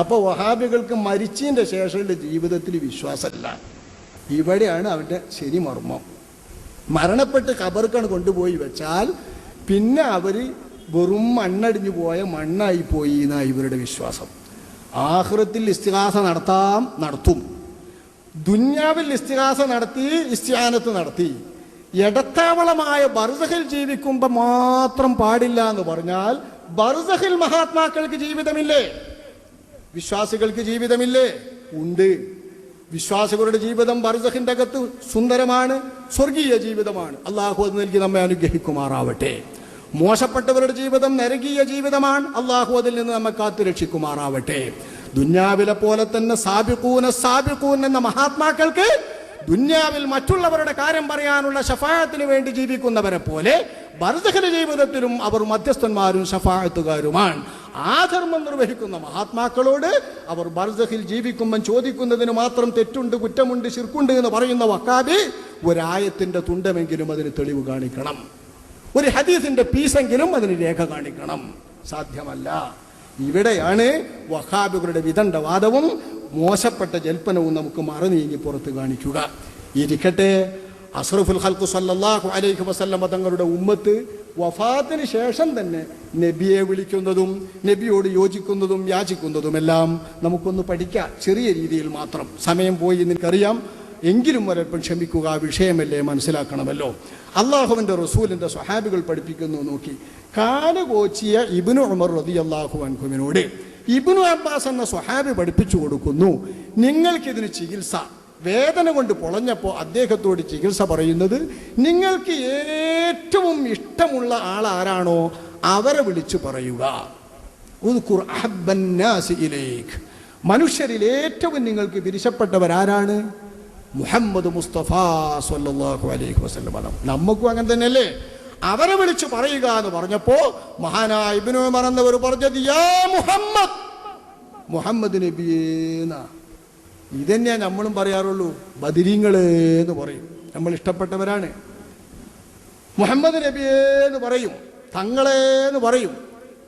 അപ്പോൾ വഹാബികൾക്ക് മരിച്ചതിന്റെ ശേഷമുള്ള ജീവിതത്തിൽ വിശ്വാസമല്ല. ഇവിടെയാണ് അവന്റെ ശരി മർമ്മം. മരണപ്പെട്ട് കബർക്കാണ് കൊണ്ടുപോയി വെച്ചാൽ പിന്നെ അവർ വെറും മണ്ണടിഞ്ഞു പോയ മണ്ണായി പോയി എന്നാണ് ഇവരുടെ വിശ്വാസം. ആഹൃത്തിൽ ഇസ്തിഹാസ നടത്താം നടത്തും. ദുന്യാവിൽ ഇസ്തിഹാസ നടത്തി ഇസ്തിഹാനത്ത് നടത്തി. ഇടത്താവളമായ ബർസഹിൽ ജീവിക്കുമ്പോൾ മാത്രം പാടില്ല എന്ന് പറഞ്ഞാൽ ബർസഹിൽ മഹാത്മാക്കൾക്ക് ജീവിതമില്ലേ? വിശ്വാസികൾക്ക് ജീവിതമില്ലേ? ഉണ്ട്. വിശ്വാസികളുടെ ജീവിതം ബർസഹിന്റെ അകത്ത് സുന്ദരമാണ് സ്വർഗീയ ജീവിതമാണ്. അള്ളാഹു അത് നൽകി നമ്മെ അനുഗ്രഹിക്കുമാറാവട്ടെ. മോശപ്പെട്ടവരുടെ ജീവിതം നരകീയ ജീവിതമാണ് അള്ളാഹു അതിൽ നിന്ന് നമ്മെ കാത്തു രക്ഷിക്കുമാറാവട്ടെ. ദുന്യാവിലെ പോലെ തന്നെ സാബിക്കൂന സാബിക്കൂൻ എന്ന മഹാത്മാക്കൾക്ക് ദുന്യാവിൽ മറ്റുള്ളവരുടെ കാര്യം പറയാനുള്ള ഷഫായത്തിന് വേണ്ടി ജീവിക്കുന്നവരെ പോലെ ഭരതഹര ജീവിതത്തിലും അവർ മധ്യസ്ഥന്മാരും ഷഫായത്തുകാരുമാണ് ആ ധർമ്മം നിർവഹിക്കുന്ന മഹാത്മാക്കളോട് അവർ ബർസഹിൽ ജീവിക്കുമ്പം ചോദിക്കുന്നതിന് മാത്രം തെറ്റുണ്ട് കുറ്റമുണ്ട് ശിർക്കുണ്ട് എന്ന് പറയുന്ന വക്കാബി ഒരായത്തിന്റെ തുണ്ടമെങ്കിലും അതിന് തെളിവ് കാണിക്കണം. ഒരു ഹദീസിന്റെ പീസെങ്കിലും അതിന് രേഖ കാണിക്കണം. സാധ്യമല്ല. ഇവിടെയാണ് വഹാബികളുടെ വിദണ്ഡവാദവും മോശപ്പെട്ട ജൽപ്പനവും നമുക്ക് മറു നീങ്ങി പുറത്ത് കാണിക്കുക. ഇരിക്കട്ടെ. അസ്രഫുൽ ഹൽക്കു സല്ലാഹു അലൈഹി വസല്ലം തങ്ങളുടെ ഉമ്മത്ത് വഫാത്തിന് ശേഷം തന്നെ നബിയെ വിളിക്കുന്നതും നബിയോട് യോജിക്കുന്നതും യാചിക്കുന്നതുമെല്ലാം നമുക്കൊന്ന് പഠിക്കാം. ചെറിയ രീതിയിൽ മാത്രം. സമയം പോയി നിനക്കറിയാം എങ്കിലും ഒരൽപ്പം ക്ഷമിക്കുക വിഷയമല്ലേ മനസ്സിലാക്കണമല്ലോ. അള്ളാഹുവിന്റെ റസൂലിന്റെ സ്വഹാബികൾ പഠിപ്പിക്കുന്നു നോക്കി. കാലുകോച്ചിയ ഇബിനു ഉമർ റതി അള്ളാഹു അൻഹുവിനോട് ഇബിനു അബ്ബാസ് എന്ന സ്വഹാബി പഠിപ്പിച്ചു കൊടുക്കുന്നു. നിങ്ങൾക്കിതിന് ചികിത്സ. വേദന കൊണ്ട് പൊളഞ്ഞപ്പോൾ അദ്ദേഹത്തോട് ചികിത്സ പറയുന്നത് നിങ്ങൾക്ക് ഏറ്റവും ഇഷ്ടമുള്ള ആൾ ആരാണോ അവരെ വിളിച്ചു പറയുക. മനുഷ്യരിൽ ഏറ്റവും നിങ്ങൾക്ക് പിരിശപ്പെട്ടവരാരാണ് മുഹമ്മദ് മുസ്തഫ സല്ലാഹു അലൈഹി വസ്ലം നമുക്കും അങ്ങനെ തന്നെയല്ലേ? അവരെ വിളിച്ചു പറയുക എന്ന് പറഞ്ഞപ്പോ മഹാനായ എന്നവർ പറഞ്ഞത് യാ മുഹമ്മദ് മുഹമ്മദ് നബിയേന ഇതന്നെയാ നമ്മളും പറയാറുള്ളൂ ബദിരീങ്ങൾ എന്ന് പറയും. നമ്മൾ ഇഷ്ടപ്പെട്ടവരാണ്. മുഹമ്മദ് നബിയേ എന്ന് പറയും തങ്ങളെ എന്ന് പറയും.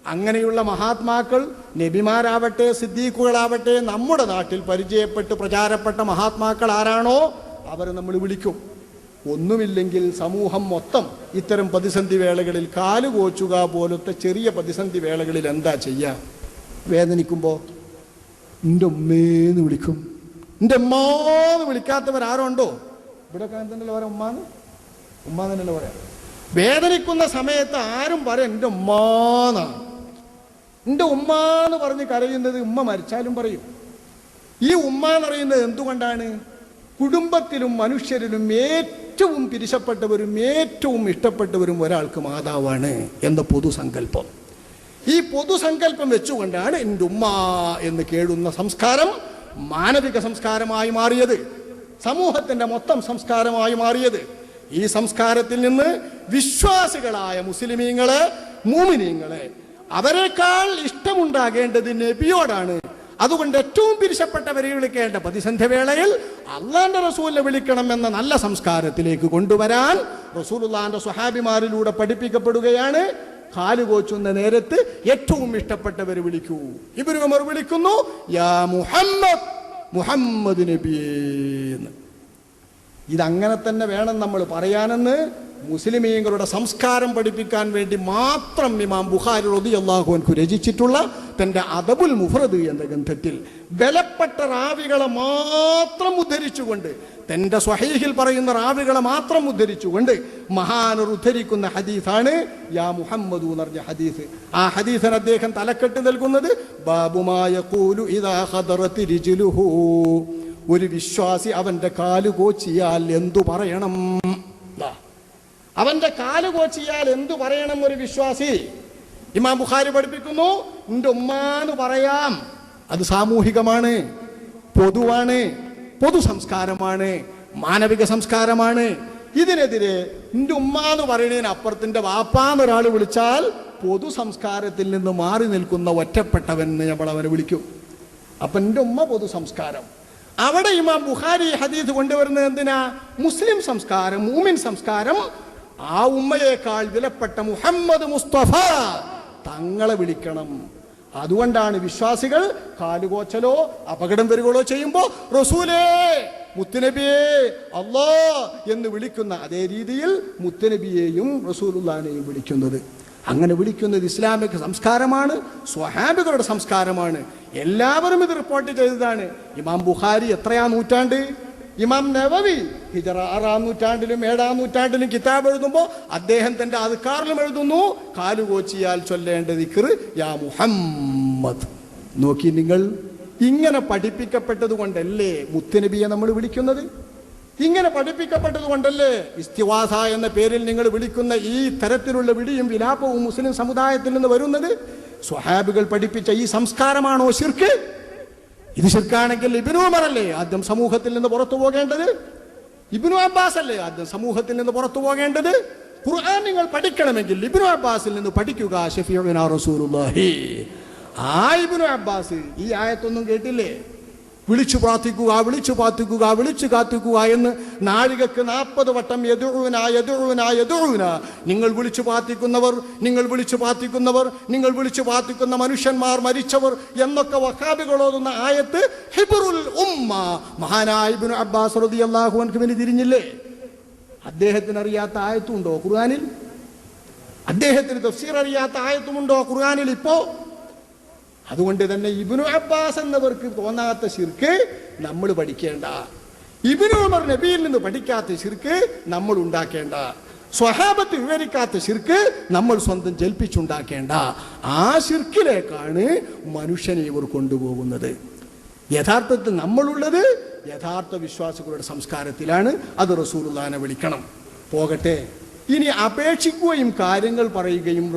അങ്ങനെയുള്ള മഹാത്മാക്കൾ നബിമാരാവട്ടെ സിദ്ദീഖുകളാവട്ടെ നമ്മുടെ നാട്ടിൽ പരിചയപ്പെട്ട് പ്രചാരപ്പെട്ട മഹാത്മാക്കൾ ആരാണോ അവരെ നമ്മൾ വിളിക്കും. ഒന്നുമില്ലെങ്കിൽ സമൂഹം മൊത്തം ഇത്തരം പ്രതിസന്ധി വേളകളിൽ കാലുകോച്ചുക പോലത്തെ ചെറിയ പ്രതിസന്ധി വേളകളിൽ എന്താ ചെയ്യുക വേദനിക്കുമ്പോൾ എന്റെ ഉമ്മേന്ന് വിളിക്കും. എന്റെ ആരോ ഉണ്ടോ? ഇവിടെ തന്നെ പറയാം ഉമ്മാന്ന്? ഉമ്മാന്ന് തന്നെയല്ലേ പറയാം? വേദനിക്കുന്ന സമയത്ത് ആരും പറയാം എന്റെ ഉമ്മാന്നാണ് എന്റെ ഉമ്മ എന്ന് പറഞ്ഞ് കരയുന്നത് ഉമ്മ മരിച്ചാലും പറയും. ഈ ഉമ്മ എന്ന് പറയുന്നത് എന്തുകൊണ്ടാണ്? കുടുംബത്തിലും മനുഷ്യരിലും ഏറ്റവും പിരിശപ്പെട്ടവരും ഏറ്റവും ഇഷ്ടപ്പെട്ടവരും ഒരാൾക്ക് മാതാവാണ് എന്ന പൊതുസങ്കല്പം. ഈ പൊതുസങ്കല്പം വെച്ചുകൊണ്ടാണ് എന്റെ ഉമ്മ എന്ന് കേഴുന്ന സംസ്കാരം മാനവിക സംസ്കാരമായി മാറിയത്. സമൂഹത്തിന്റെ മൊത്തം സംസ്കാരമായി മാറിയത്. ഈ സംസ്കാരത്തിൽ നിന്ന് വിശ്വാസികളായ മുസ്ലിമീങ്ങളെ മൂമിനീങ്ങളെ അവരെക്കാൾ ഇഷ്ടമുണ്ടാകേണ്ടത് നബിയോടാണ്. അതുകൊണ്ട് ഏറ്റവും പിരിശപ്പെട്ടവരെ വിളിക്കേണ്ട പ്രതിസന്ധി വേളയിൽ അള്ളാന്റെ റസൂലിനെ വിളിക്കണം എന്ന നല്ല സംസ്കാരത്തിലേക്ക് കൊണ്ടുവരാൻ റസൂലുള്ളാന്റെ സ്വഹാബിമാരിലൂടെ പഠിപ്പിക്കപ്പെടുകയാണ്. കാലുകോച്ചുന്ന നേരത്ത് ഏറ്റവും ഇഷ്ടപ്പെട്ടവരെ വിളിക്കൂ. ഉമർ വിളിക്കുന്നു യാ മുഹമ്മദ് മുഹമ്മദ് നബിയേന്ന് ഇതങ്ങനെ തന്നെ വേണം നമ്മൾ പറയാനെന്ന് മുസ്ലിമീങ്ങളുടെ സംസ്കാരം പഠിപ്പിക്കാൻ വേണ്ടി മാത്രം ഇമാം ബുഹാരി റതി അള്ളാഹുൻഖു രചിച്ചിട്ടുള്ള തന്റെ അദബുൽ മുഫ്രദ് എന്ന ഗ്രന്ഥത്തിൽ ബലപ്പെട്ട റാവികളെ മാത്രം ഉദ്ധരിച്ചുകൊണ്ട് തന്റെ സ്വഹീഹിൽ പറയുന്ന റാവികളെ മാത്രം ഉദ്ധരിച്ചുകൊണ്ട് മഹാനർ ഉദ്ധരിക്കുന്ന ഹദീസാണ് യാ മുഹമ്മദ് എന്നറിഞ്ഞ ഹദീസ് ആ ഹദീസിന് അദ്ദേഹം തലക്കെട്ട് നൽകുന്നത് ബാബുമായ കൂലു ഇതാ ഒരു വിശ്വാസി അവന്റെ കാൽ കോച്ചിയാൽ എന്തു പറയണം. അവന്റെ കാൽ കോച്ചിയാൽ എന്തു പറയണം ഒരു വിശ്വാസി? ഇമാം ബുഖാരി പഠിപ്പിക്കുന്നു നിന്റെ ഉമ്മാന്ന് പറയാം. അത് സാമൂഹികമാണ് പൊതുവാണ് പൊതു സംസ്കാരമാണ് മാനവിക സംസ്കാരമാണ്. ഇതിനെതിരെ നിന്റെ ഉമ്മ എന്ന് പറയുന്നതിന് അപ്പുറത്തിന്റെ വാപ്പാന്ന് ഒരാൾ വിളിച്ചാൽ പൊതു സംസ്കാരത്തിൽ നിന്ന് മാറി നിൽക്കുന്ന ഒറ്റപ്പെട്ടവൻ നമ്മൾ അവനെ വിളിക്കും. അപ്പൊ എന്റെ ഉമ്മ പൊതു സംസ്കാരം അവിടെ ഇമാം ഹദീദ് ഹദീസ് കൊണ്ടുവരുന്നത് എന്തിനാ? മുസ്ലിം സംസ്കാരം മൂമിൻ സംസ്കാരം ആ ഉമ്മയേക്കാൾ വിലപ്പെട്ട മുഹമ്മദ് മുസ്തഫ തങ്ങളെ വിളിക്കണം. അതുകൊണ്ടാണ് വിശ്വാസികൾ കാലുകോച്ചലോ അപകടം വരികളോ ചെയ്യുമ്പോൾ റസൂലേ മുത്തുനബിയെ അല്ലാ എന്ന് വിളിക്കുന്ന അതേ രീതിയിൽ മുത്തുനബിയെയും റസൂലുല്ലാനെയും വിളിക്കുന്നത്. അങ്ങനെ വിളിക്കുന്നത് ഇസ്ലാമിക സംസ്കാരമാണ് സ്വഹാബികളുടെ സംസ്കാരമാണ്. എല്ലാവരും ഇത് റിപ്പോർട്ട് ചെയ്തതാണ്. ഇമാം ബുഖാരി എത്രയാ നൂറ്റാണ്ട്? ഇമാം നവവി ഹിജറ ആറാം നൂറ്റാണ്ടിലും ഏഴാം നൂറ്റാണ്ടിലും കിതാബ് എഴുതുമ്പോൾ അദ്ദേഹം തന്റെ അതുക്കാറിലും എഴുതുന്നു കാലുകോച്ചിയാൽ ചൊല്ലേണ്ട ദിക്ർ യാ മുഹമ്മദ്. നോക്കി നിങ്ങൾ ഇങ്ങനെ പഠിപ്പിക്കപ്പെട്ടത് കൊണ്ടല്ലേ മുത്തുനബിയെ നമ്മൾ വിളിക്കുന്നത്? ഇങ്ങനെ പഠിപ്പിക്കപ്പെട്ടത് കൊണ്ടല്ലേ ഇസ്തിവാസ എന്ന പേരിൽ നിങ്ങൾ വിളിക്കുന്ന ഈ തരത്തിലുള്ള വിടിയും വിലാപവും മുസ്ലിം സമുദായത്തിൽ നിന്ന് വരുന്നത്? സ്വഹാബികൾ പഠിപ്പിച്ച ഈ സംസ്കാരമാണോ ശിർക്ക്? ഇത് ശിർക്കാണെങ്കിൽ ഇബിനു അല്ലേ? ആദ്യം സമൂഹത്തിൽ നിന്ന് പുറത്തു പോകേണ്ടത്? ഇബിനു അബ്ബാസ് അല്ലേ? ആദ്യം സമൂഹത്തിൽ നിന്ന് പുറത്തു പോകേണ്ടത്? ഖുർആൻ നിങ്ങൾ പഠിക്കണമെങ്കിൽ ഇബിനു അബ്ബാസിൽ നിന്ന് പഠിക്കുക ഷഫീഉനാ റസൂലുള്ളാഹി. ആ ഇബിനു അബ്ബാസ് ഈ ആയത്തൊന്നും കേട്ടില്ലേ? വിളിച്ചു പ്രാർത്ഥിക്കുക വിളിച്ചു പ്രാർത്ഥിക്കുക വിളിച്ചു കാത്തിക്കുക എന്ന് നാഴികക്ക് നാൽപ്പത് വട്ടം എതിർവിന എതിർവിന എതിർവിന നിങ്ങൾ വിളിച്ചു പ്രാർത്ഥിക്കുന്നവർ നിങ്ങൾ വിളിച്ചു പ്രാർത്ഥിക്കുന്നവർ നിങ്ങൾ വിളിച്ചു പ്രാർത്ഥിക്കുന്ന മനുഷ്യന്മാർ മരിച്ചവർ എന്നൊക്കെ വഹാബികളോതുന്ന ആയത്ത് ഹിബറുൽ ഉമ്മ. മഹാനായ ഇബ്നു അബ്ബാസ് റളിയല്ലാഹു അൻഹുവിന് തിരിഞ്ഞില്ലേ? അദ്ദേഹത്തിന് അറിയാത്ത ആയത്തുണ്ടോ ഖുർആനിൽ? അദ്ദേഹത്തിന് തഫ്സീർ അറിയാത്ത ആയത്തുമുണ്ടോ ഖുർആനിൽ ഇപ്പോ? അതുകൊണ്ട് തന്നെ ഇബിനു അബ്ബാസ് എന്നവർക്ക് തോന്നാത്ത ശിർക്ക് നമ്മൾ പഠിക്കേണ്ട. ഇബിനു ഉമർ നബിയിൽ നിന്ന് പഠിക്കാത്ത ശിർക്ക് നമ്മൾ ഉണ്ടാക്കേണ്ട. സ്വഹാബത്ത് വിവരിക്കാത്ത ശിർക്ക് നമ്മൾ സ്വന്തം ജൽപ്പിച്ചുണ്ടാക്കേണ്ട. ആ ശിർക്കിലേക്കാണ് മനുഷ്യനെ ഇവർ കൊണ്ടുപോകുന്നത്. യഥാർത്ഥത്തിൽ നമ്മളുള്ളത് യഥാർത്ഥ വിശ്വാസികളുടെ സംസ്കാരത്തിലാണ്. അത് റസൂലുള്ളാനെ വിളിക്കണം. പോകട്ടെ. ഇനി അപേക്ഷിക്കുകയും കാര്യങ്ങൾ പറയുകയും